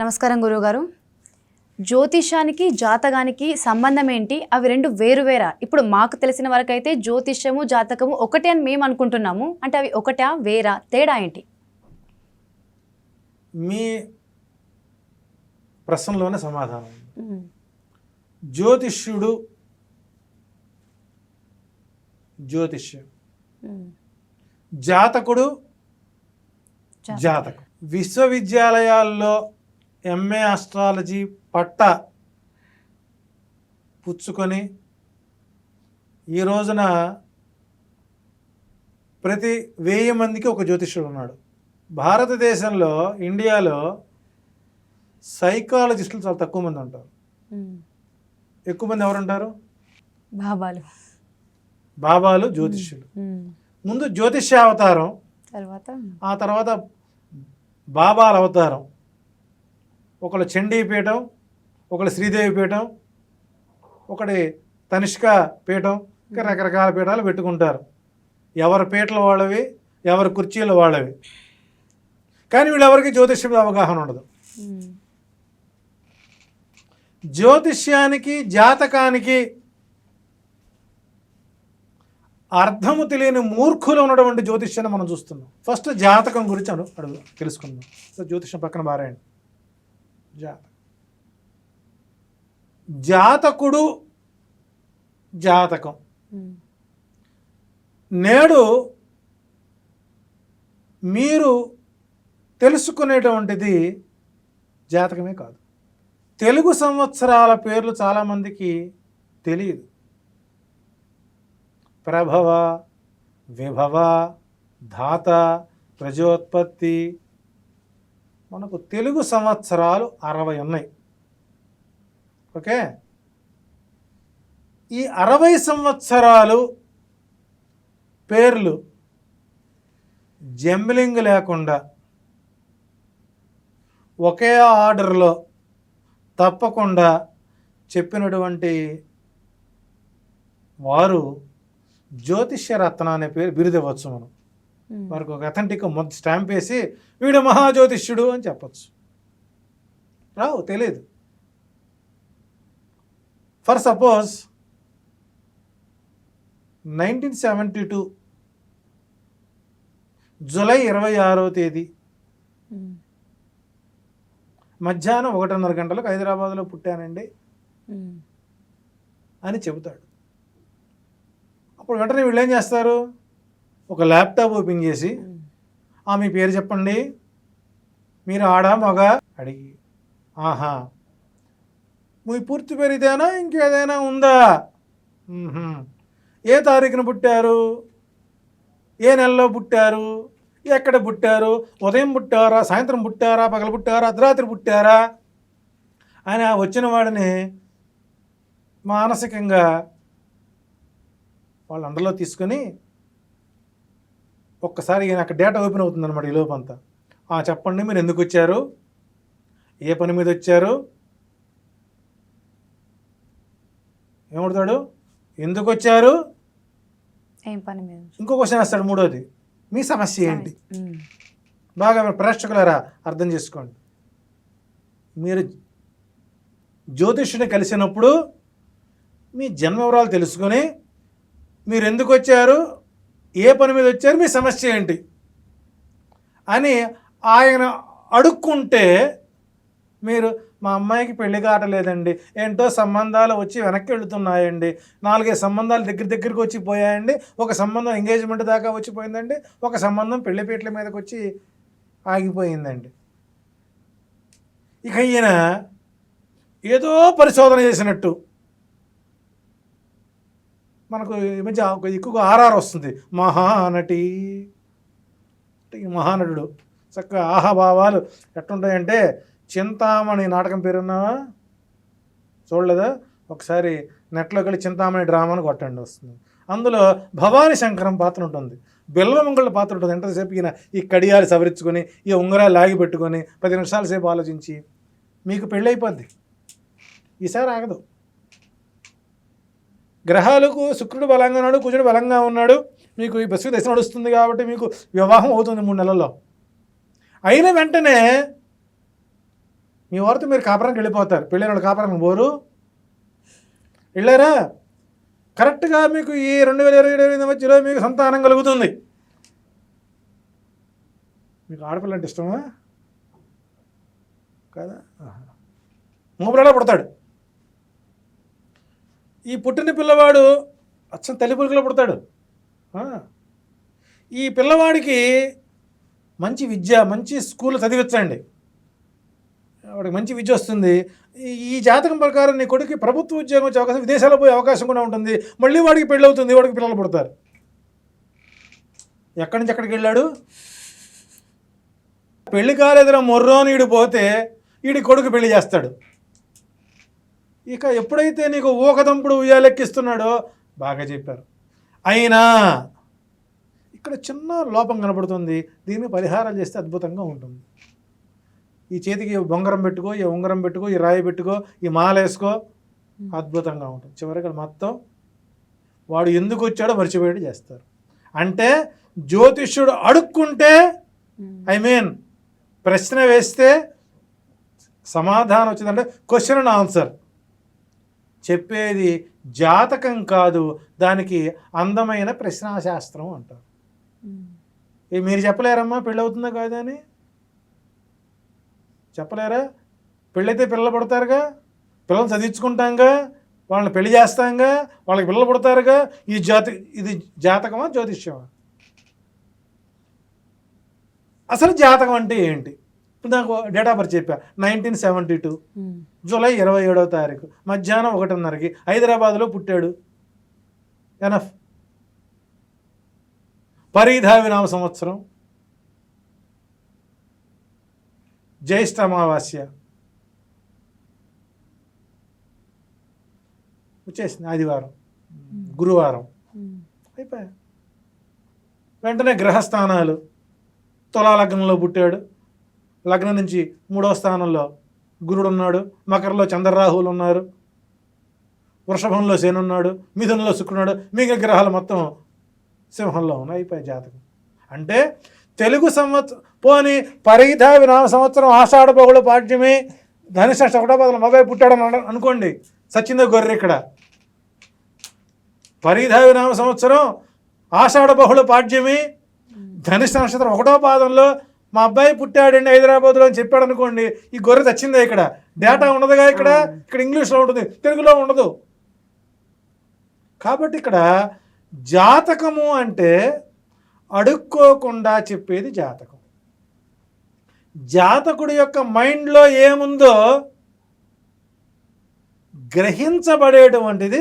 నమస్కారం గురువుగారు. జ్యోతిష్యానికి జాతకానికి సంబంధం ఏంటి? అవి రెండు వేరు వేరా. ఇప్పుడు మాకు తెలిసిన వరకు అయితే జ్యోతిష్యము జాతకము ఒకటే అని మేము అనుకుంటున్నాము. అంటే అవి ఒకటా వేరా? తేడా ఏంటి? మీ ప్రశ్నలోనే సమాధానం. జ్యోతిష్యుడు జ్యోతిష్యం. జాతకుడు. జాతకం. విశ్వవిద్యాలయాల్లో ఎంఏ ఆస్ట్రాలజీ పట్ట పుచ్చుకొని ఈ రోజున ప్రతి వెయ్యి మందికి ఒక జ్యోతిష్యుడు ఉన్నాడు. భారతదేశంలో ఇండియాలో సైకాలజిస్టులు చాలా తక్కువ మంది ఉంటారు. ఎక్కువ మంది ఎవరు ఉంటారు బాబాలు బాబాలు జ్యోతిష్యులు. ముందు జ్యోతిష్య అవతారం తర్వాత ఆ తర్వాత బాబాల అవతారం. ఒకళ్ళు చండీ పీఠం ఒకళ్ళు శ్రీదేవి పీఠం ఒకటి తనిష్క పీఠం ఇంకా రకరకాల పీఠాలు పెట్టుకుంటారు. ఎవరి పీటలు వాళ్ళవి ఎవరి కుర్చీలు వాళ్ళవి. కానీ వీళ్ళెవరికి జ్యోతిష్యం అవగాహన ఉండదు. జ్యోతిష్యానికి జాతకానికి అర్థము తెలియని మూర్ఖులు ఉన్నటువంటి జ్యోతిష్యాన్ని మనం చూస్తున్నాం. ఫస్ట్ జాతకం గురించి అను అడుగు తెలుసుకుందాం. సో జ్యోతిష్యం పక్కన బారాయండి జాతకుడు జాతకం. నేడు మీరు తెలుసుకునేటువంటిది జాతకమే కాదు. తెలుగు సంవత్సరాల పేర్లు చాలామందికి తెలియదు. ప్రభవ విభవ ధాత ప్రజోత్పత్తి మనకు తెలుగు సంవత్సరాలు అరవై ఉన్నాయి. ఓకే? ఈ అరవై సంవత్సరాలు పేర్లు జంబ్లింగ్ లేకుండా ఒకే ఆర్డర్లో తప్పకుండా చెప్పినటువంటి వారు జ్యోతిష్య రత్న అనే పేరు బిరుదివ్వచ్చు మనం. వారికి ఒక అథెంటిక్ మొదటి స్టాంప్ వేసి వీడు మహాజ్యోతిష్యుడు అని చెప్పచ్చు. రావు తెలియదు for suppose nineteen seventy two July ఇరవై ఆరో తేదీ ఉమ్. మధ్యాహ్నం ఒకటిన్నర గంటలకు హైదరాబాద్లో పుట్టానండి ఉమ్. అని చెబుతాడు. అప్పుడు వెంటనే వీళ్ళు ఏం చేస్తారు? ఒక ల్యాప్టాప్ ఓపెన్ చేసి ఆ మీ పేరు చెప్పండి. మీరు ఆడా మగ? అడిగి ఆహా. మీ పూర్తి పేరు ఇదేనా? ఇంకేదైనా ఉందా? ఏ తారీఖున పుట్టారు? ఏ నెలలో పుట్టారు? ఎక్కడ పుట్టారు? ఉదయం పుట్టారా? సాయంత్రం పుట్టారా? పగల పుట్టారా? అర్ధరాత్రి పుట్టారా? అని ఆ వచ్చిన వాడిని మానసికంగా వాళ్ళ తీసుకొని ఒక్కసారి నాకు డేటా ఓపెన్ అవుతుంది అనమాట ఈ లోపంతా. ఆ, చెప్పండి మీరు ఎందుకు వచ్చారు? ఏ పని మీద వచ్చారు? ఏమడుతాడు ఎందుకు వచ్చారు? ఇంకో క్వశ్చన్ వేస్తాడు మూడోది. మీ సమస్య ఏంటి. బాగా మీరు ప్రేక్షకులారా అర్థం చేసుకోండి. మీరు జ్యోతిష్యుని కలిసినప్పుడు మీ జన్మ వివరాలు తెలుసుకొని మీరు ఎందుకు వచ్చారు? ఏ పని మీద వచ్చారు మీ సమస్య ఏంటి? అని ఆయన అడుక్కుంటే మీరు మా అమ్మాయికి పెళ్ళి కావట్లేదండి ఏంటో సంబంధాలు వచ్చి వెనక్కి వెళుతున్నాయండి నాలుగైదు సంబంధాలు దగ్గర దగ్గరికి వచ్చి పోయాయండి. ఒక సంబంధం ఎంగేజ్మెంట్ దాకా వచ్చిపోయిందండి ఒక సంబంధం పెళ్ళి పీటల మీదకి వచ్చి ఆగిపోయిందండి. ఇక ఈయన ఏదో పరిశోధన చేసినట్టు మనకు ఈ మధ్య ఒక ఎక్కువగా ఆర్ఆర్ వస్తుంది. మహానటి. అంటే ఈ మహానటుడు. చక్కగా ఆహాభావాలు ఎట్టుంటాయంటే చింతామణి నాటకం పేరున్నావా చూడలేదా? ఒకసారి నెట్లోకి వెళ్ళి చింతామణి డ్రామాను కొట్టండి వస్తుంది. అందులో భవానీ శంకరం పాత్ర ఉంటుంది. బిల్వమంగళ పాత్ర ఉంటుంది. ఎంతసేపు ఈయన ఈ కడియాలు సవరించుకొని ఈ ఉంగరాలు లాగి పెట్టుకొని పది నిమిషాల సేపు ఆలోచించి మీకు పెళ్ళైపోద్ది. ఈసారి ఆగదు. గ్రహాలకు శుక్రుడు బలంగా ఉన్నాడు కుజుడు బలంగా ఉన్నాడు. మీకు ఈ బస్సు దశ నడుస్తుంది కాబట్టి మీకు వివాహం అవుతుంది మూడు నెలల్లో. అయిన వెంటనే మీ వారితో మీరు కాపురానికి వెళ్ళిపోతారు. పెళ్ళైన వాళ్ళు కాపురానికి పోరు. వెళ్ళారా? కరెక్ట్గా మీకు ఈ రెండు వేల ఇరవై ఎనిమిది మధ్యలో మీకు సంతానం కలుగుతుంది. మీకు ఆడపిల్ల అంటే ఇష్టమా? కదా? మూపరాలో పుడతాడు. ఈ పుట్టిన పిల్లవాడు అచ్చం తల్లి పుడతాడు. ఈ పిల్లవాడికి మంచి విద్య మంచి స్కూల్ చదివించండి. వాడికి మంచి విద్య వస్తుంది. ఈ- ఈ జాతకం ప్రకారం నీ కొడుకు ప్రభుత్వ ఉద్యోగం వచ్చే అవకాశం విదేశాల్లో పోయే అవకాశం కూడా ఉంటుంది. మళ్ళీ వాడికి పెళ్ళి అవుతుంది వాడికి పిల్లలు పుడతారు. ఎక్కడి నుంచి ఎక్కడికి వెళ్ళాడు? పెళ్ళి కాలేదురా మొర్రోని ఈడు పోతే ఈడి కొడుకు పెళ్ళి చేస్తాడు. ఇక ఎప్పుడైతే నీకు ఊకదంపుడు ఉయ్యాలెక్కిస్తున్నాడో బాగా చెప్పారు. అయినా ఇక్కడ చిన్న లోపం కనబడుతుంది. దీన్ని పరిహారాలు చేస్తే అద్భుతంగా ఉంటుంది. ఈ చేతికి బొంగరం పెట్టుకో ఈ ఉంగరం పెట్టుకో ఈ రాయి పెట్టుకో ఈ మాల వేసుకో అద్భుతంగా ఉంటుంది. చివరికి మొత్తం వాడు ఎందుకు వచ్చాడో మర్చిపోయేట్టు చేస్తారు. అంటే జ్యోతిష్యుడు అడుక్కుంటే ఐ మీన్ ప్రశ్న వేస్తే సమాధానం వచ్చిందంటే క్వశ్చన్ అండ్ ఆన్సర్ చెప్పేది జాతకం కాదు దానికి అందమైన ప్రశ్నాశాస్త్రం అంటారు. మీరు చెప్పలేరమ్మా పెళ్ళి అవుతుందా కాదా అని? చెప్పలేరా? పెళ్ళైతే పిల్లలు పడతారుగా? పిల్లలు చదివించుకుంటాంగా? వాళ్ళని పెళ్ళి చేస్తాంగా? వాళ్ళకి పిల్లలు పుడతారుగా? ఈ జాత ఇది జాతకమా జ్యోతిష్యమా? అసలు జాతకం అంటే ఏంటి? ఇప్పుడు నాకు డేట్ ఆఫ్ బర్త్ చెప్పా నైన్టీన్ సెవెంటీ టూ జూలై ఇరవై ఏడవ తారీఖు. మధ్యాహ్నం ఒకటిన్నరకి హైదరాబాద్లో పుట్టాడు. ఎనఫ్. పరిధావినామ సంవత్సరం. జ్యేష్ఠ అమావాస్య. వచ్చేసింది ఆదివారం. గురువారం. అయిపోయా. వెంటనే గ్రహస్థానాలు. తులా లగ్నంలో పుట్టాడు. లగ్నం నుంచి మూడవ స్థానంలో గురుడు ఉన్నాడు మకరంలో చంద్రరాహువులు ఉన్నారు వృషభంలో శనున్నాడు మిథునంలో శుక్రున్నాడు మిగిలిన గ్రహాలు మొత్తం సింహంలో ఉన్నాయి అయిపోయి జాతకం. అంటే తెలుగు సంవత్సరం పోని పరిధ వినామ సంవత్సరం ఆషాఢ బహుళ పాఠ్యమే ధనుష ఒకటో పదల మగై పుట్టాడని అనుకోండి. సచ్చిందో గొర్రె ఇక్కడ. పరిధ వినామ సంవత్సరం ఆషాఢ బహుళ పాఠ్యమే ధనుష నక్షత్రం ఒకటో పాదంలో మా అబ్బాయి పుట్టాడండి హైదరాబాద్లో అని చెప్పాడు అనుకోండి ఈ గొర్రె చచ్చిందే ఇక్కడ? డేటా ఉండదుగా ఇక్కడ? ఇక్కడ ఇంగ్లీష్లో ఉంటుంది తెలుగులో ఉండదు. కాబట్టి ఇక్కడ జాతకము అంటే అడుక్కోకుండా చెప్పేది జాతకం. జాతకుడి యొక్క మైండ్లో ఏముందో గ్రహించబడేటువంటిది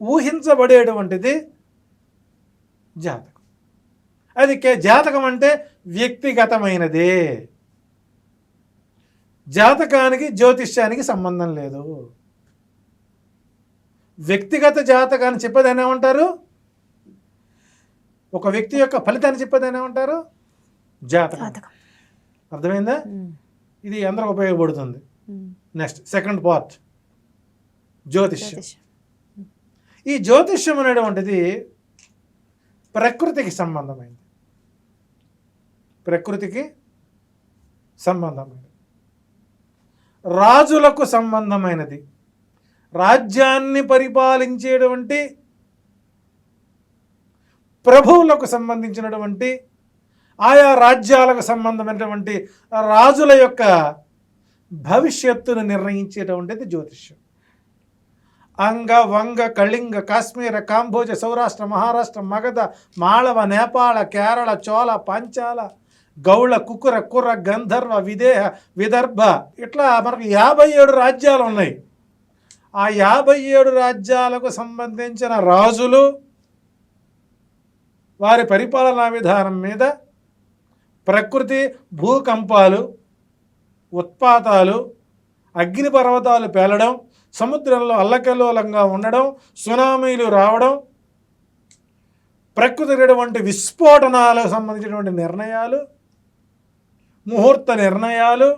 ఊహించబడేటువంటిది జాతకం. అది కే జాతకం అంటే వ్యక్తిగతమైనదే. జాతకానికి జ్యోతిష్యానికి సంబంధం లేదు. వ్యక్తిగత జాతకాన్ని చెప్పేది ఏమంటారు? ఒక వ్యక్తి యొక్క ఫలితాన్ని చెప్పేది ఏమంటారు? జాతకం. అర్థమైందా? ఇది అందరికి ఉపయోగపడుతుంది. నెక్స్ట్ సెకండ్ పార్ట్ జ్యోతిష్యం. జ్యోతిషం ఈ జ్యోతిష్యం అనేటువంటిది ప్రకృతికి సంబంధమైనది ప్రకృతికి సంబంధమైనది. రాజులకు సంబంధమైనది. రాజ్యాన్ని పరిపాలించేటువంటి ప్రభువులకు సంబంధించినటువంటి ఆయా రాజ్యాలకు సంబంధమైనటువంటి రాజుల యొక్క భవిష్యత్తును నిర్ణయించేటువంటిది జ్యోతిష్యం. అంగ వంగ కళింగ కాశ్మీర కాంబోజ సౌరాష్ట్ర మహారాష్ట్ర మగధ మాళవ నేపాళ కేరళ చోళ పంచాల గౌళ కుకుర కుర్ర గంధర్వ విదేహ విదర్భ. ఇట్లా మనకు యాభై ఏడు రాజ్యాలు ఉన్నాయి. ఆ యాభై ఏడు రాజ్యాలకు సంబంధించిన రాజులు వారి పరిపాలనా విధానం మీద ప్రకృతి భూకంపాలు ఉత్పాతాలు అగ్నిపర్వతాలు పేలడం సముద్రంలో అల్లకల్లోలంగా ఉండడం సునామీలు రావడం ప్రకృతి విస్ఫోటనాలకు సంబంధించినటువంటి నిర్ణయాలు ముహూర్త నిర్ణయాలు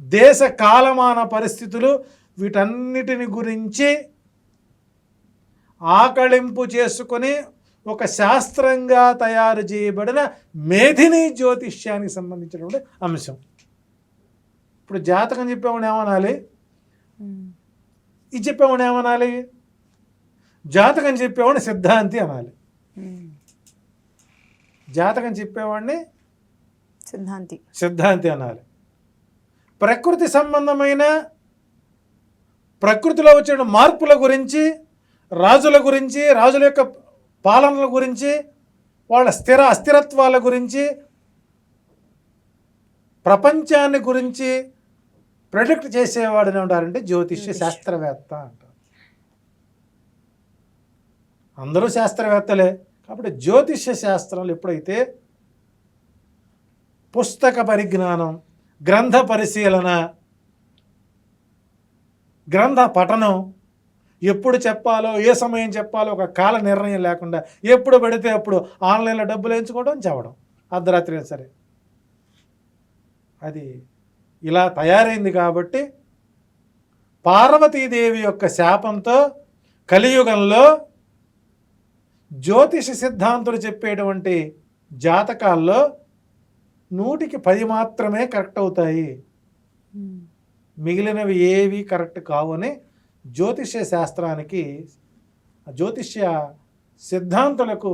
దేశ కాలమాన పరిస్థితులు వీటన్నిటిని గురించి ఆకళింపు చేసుకొని ఒక శాస్త్రంగా తయారు చేయబడిన మేధిని జ్యోతిష్యానికి సంబంధించినటువంటి అంశం ఇప్పుడు జాతకం చెప్పేవాడిని ఏమనాలి. ఇది చెప్పేవాడిని ఏమనాలి జాతకం చెప్పేవాడిని సిద్ధాంతి అనాలి. జాతకం చెప్పేవాడిని సిద్ధాంతి. సిద్ధాంతి అనాలి. ప్రకృతి సంబంధమైన ప్రకృతిలో వచ్చిన మార్పుల గురించి రాజుల గురించి రాజుల యొక్క పాలనల గురించి వాళ్ళ స్థిర అస్థిరత్వాల గురించి ప్రపంచాన్ని గురించి ప్రెడిక్ట్ చేసేవాడు ఉంటారంటే జ్యోతిష్య శాస్త్రవేత్త అంటారు అందరూ శాస్త్రవేత్తలే. కాబట్టి జ్యోతిష్య శాస్త్రంలో ఎప్పుడైతే పుస్తక పరిజ్ఞానం గ్రంథ పరిశీలన గ్రంథ పఠనం. ఎప్పుడు చెప్పాలో ఏ సమయం చెప్పాలో ఒక కాల నిర్ణయం లేకుండా ఎప్పుడు పెడితే అప్పుడు ఆన్లైన్లో డబ్బులు వేయించుకోవడం చెప్పడం అర్ధరాత్రి సరే. అది ఇలా తయారైంది కాబట్టి పార్వతీదేవి యొక్క శాపంతో కలియుగంలో జ్యోతిష సిద్ధాంతులు చెప్పేటువంటి జాతకాల్లో నూటికి పది మాత్రమే కరెక్ట్ అవుతాయి. ఉమ్. మిగిలినవి ఏవి కరెక్ట్ కావు అని జ్యోతిష్య శాస్త్రానికి జ్యోతిష్య సిద్ధాంతులకు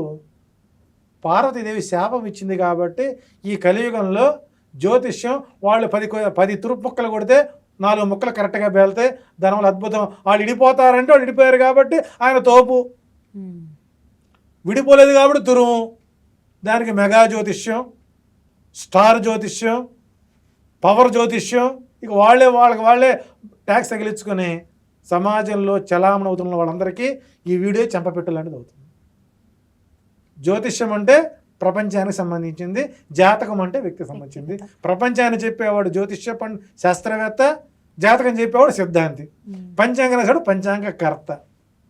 పార్వతీదేవి శాపం ఇచ్చింది కాబట్టి ఈ కలియుగంలో జ్యోతిష్యం వాళ్ళు పది పది తురుపు ముక్కలు కొడితే నాలుగు ముక్కలు కరెక్ట్గా పేలితే దానివల్ల అద్భుతం. వాళ్ళు ఇడిపోతారంటే వాళ్ళు ఇడిపోయారు కాబట్టి ఆయన తోపు. ఉమ్. విడిపోలేదు కాబట్టి తురుము దానికి మెగా జ్యోతిష్యం. స్టార్ జ్యోతిష్యం పవర్ జ్యోతిష్యం ఇక వాళ్ళే వాళ్ళకి వాళ్ళే ట్యాక్స్ తగిలించుకొని సమాజంలో చలామణి అవుతున్న వాళ్ళందరికీ ఈ వీడియో చెంపపెట్టలాంటిది అవుతుంది. జ్యోతిష్యం అంటే ప్రపంచానికి సంబంధించింది జాతకం అంటే వ్యక్తికి సంబంధించింది. ప్రపంచాన్ని చెప్పేవాడు జ్యోతిష్య పం శాస్త్రవేత్త జాతకం చెప్పేవాడు సిద్ధాంతి. పంచాంగ రాశాడు పంచాంగ కర్త